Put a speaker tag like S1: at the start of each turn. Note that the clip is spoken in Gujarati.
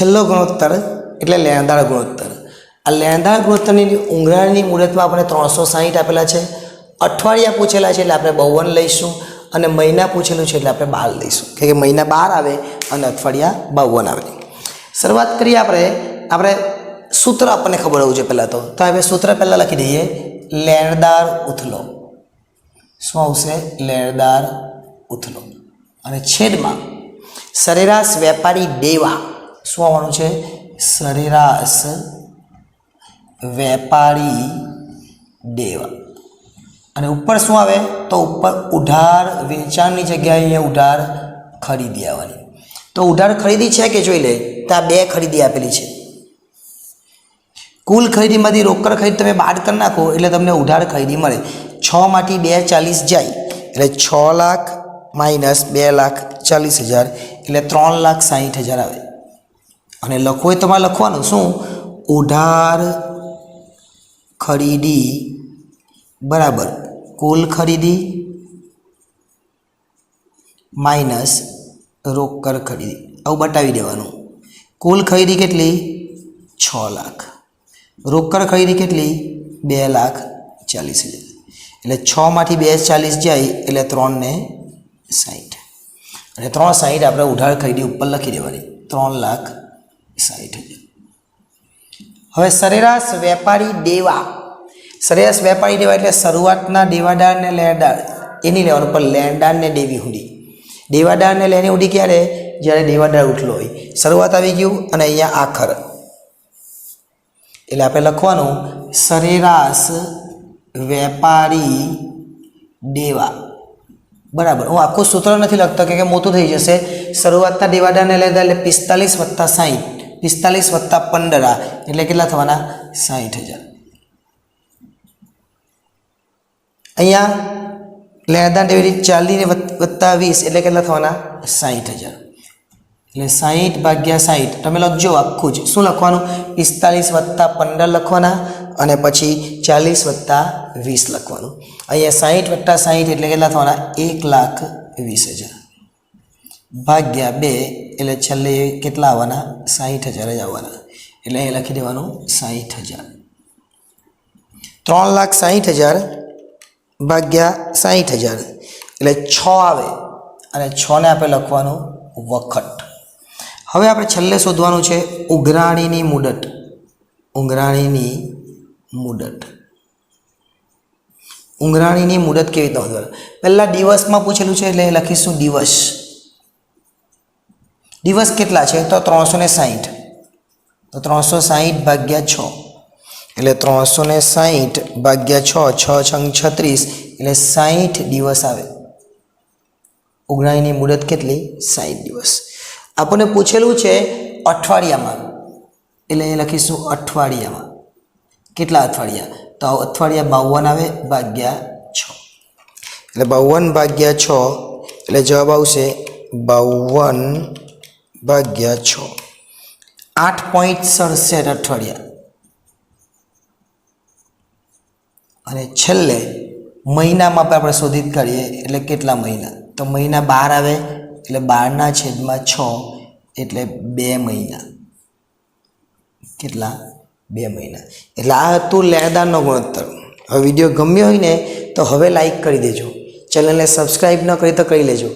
S1: છેલ્લો ગુણોત્તર એટલે લેણદાર ગુણોત્તર. આ લેણદાર ગુણોત્તરની ઉંઘરાળની મુદતમાં આપણે ત્રણસો સાહીઠ આપેલા છે. અઠવાડિયા પૂછેલા છે એટલે આપણે બાવન લઈશું અને મહિના પૂછેલું છે એટલે આપણે બાર લઈશું. કે મહિના બાર આવે અને અઠવાડિયા બાવન આવે. શરૂઆત કરીએ આપણે આપણે સૂત્ર આપણને ખબર હોવું જોઈએ પહેલાં તો. તો હવે સૂત્ર પહેલાં લખી દઈએ, લેણદાર ઉથલો. શું આવશે? લેણદાર ઉથલો. અને છેદમાં, સરેરાશ વેપારી દેવા. શું આવવાનું છે? સરેરાશ વેપારી દેવા. અને ઉપર શું આવે? તો ઉપર ઉધાર વેચાણની જગ્યાએ અહીંયા ઉધાર ખરીદી આવવાની. તો ઉધાર ખરીદી છે કે જોઈ લે? તો બે ખરીદી આપેલી છે. કુલ ખરીદીમાંથી રોકડ ખરીદ તમે બાદ કરી નાખો એટલે તમને ઉધાર ખરીદી મળે. છમાંથી બે ચાલીસ જાય એટલે છ લાખ માઇનસ બે લાખ ચાલીસ હજાર એટલે ત્રણ લાખ સાહીઠ હજાર આવે. અને લખવું એ તમારે લખવાનું. શું? ઉધાર ખરીદી. બરાબર. કુલ ખરીદી માઇનસ રોકડ ખરીદી. આવું બતાવી દેવાનું. કુલ ખરીદી કેટલી? છ લાખ. રોકડ ખરીદી કેટલી? બે લાખ ચાલીસ હજાર. એટલે છમાંથી બે ચાલીસ જાય, એટલે ત્રણને સાહીઠ અને ત્રણ સાહીઠ આપણે ઉધાર ખરીદી ઉપર લખી દેવાની. ત્રણ લાખ સાહીઠ હજાર. હવે સરેરાશ વેપારી દેવા. સરેરાશ વેપારી દેવા એટલે શરૂઆતના દેવાદાર ને લેણદાર. એની લેવાનું પણ લેણદાર ને દેવી હુડી. દેવાદાર ને લેની હુડી ક્યારે? જ્યારે દેવાદાર ઉઠલો હોય. શરૂઆત આવી ગયું અને અહીંયા આખર. એટલે આપણે લખવાનું, સરેરાશ વેપારી દેવા. બરાબર. હું આખું સૂત્ર નથી લખતો કે મોટું થઈ જશે. શરૂઆતના દેવાદારને લેતા એટલે પિસ્તાલીસ વત્તા સાહીઠ પિસ્તાલીસ વત્તા પંદર આ એટલે કેટલા થવાના? સાહીઠ હજાર. અહીંયા લેદા ડેબિટ ચાલીને વત્તા વીસ એટલે કેટલા થવાના? સાહીઠ હજાર. એટલે સાહીઠ ભાગ્યા સાહીઠ તમે લખજો આખું જ. શું લખવાનું? પિસ્તાલીસ વત્તા પંદર લખવાના અને પછી ચાલીસ વત્તા વીસ લખવાનું. અહીંયા સાહીઠ વત્તા સાહીઠ એટલે કેટલા થવાના? એક લાખ વીસ હજાર. ભાગ્યા બે એટલે છેલ્લે કેટલા આવવાના? સાહીઠ હજાર જ આવવાના. એટલે એ લખી દેવાનું સાહીઠ હજાર. ત્રણ લાખ સાહીઠ હજાર ભાગ્યા સાહીઠ હજાર. એટલે છ આવે અને છને આપણે લખવાનું વખત. હવે આપણે છેલ્લે શોધવાનું છે ઉઘરાણીની મુદત. ઉઘરાણીની મુદત. ઉઘરાણીની મુદત કેવી રીતે શોધવાનું પહેલાં દિવસમાં પૂછેલું છે એટલે લખીશું દિવસ. દિવસ કેટલા છે? તો ત્રણસો ને સાહીઠ. તો ત્રણસો સાહીઠ ભાગ્યા છ. એટલે ત્રણસો ને સાહીઠ ભાગ્યા છ છ છંગ છત્રીસ. એટલે સાહીઠ દિવસ આવે. ઉઘરાણીની મુદત કેટલી? સાહીઠ દિવસ. આપણને પૂછેલું છે અઠવાડિયામાં. એટલે એ લખીશું અઠવાડિયામાં. કેટલા અઠવાડિયા? તો અઠવાડિયા બાવન આવે, ભાગ્યા છ. એટલે બાવન ભાગ્યા છ, એટલે જવાબ આવશે બાવન ભાગ્યા છ. આઠ પોઈન્ટ સડસઠ અઠવાડિયા. અને છેલ્લે મહિનામાં પણ આપણે શોધિત કરીએ એટલે કેટલા મહિના? તો મહિના બાર આવે એટલે બારના છેદમાં છ એટલે બે મહિના. કેટલા? બે મહિના. એટલે આ હતું લેણદારનો ગુણોત્તર. હવે વીડિયો ગમ્યો હોય ને તો હવે લાઈક કરી દેજો. ચેનલને સબસ્ક્રાઈબ ન કરી તો કરી લેજો.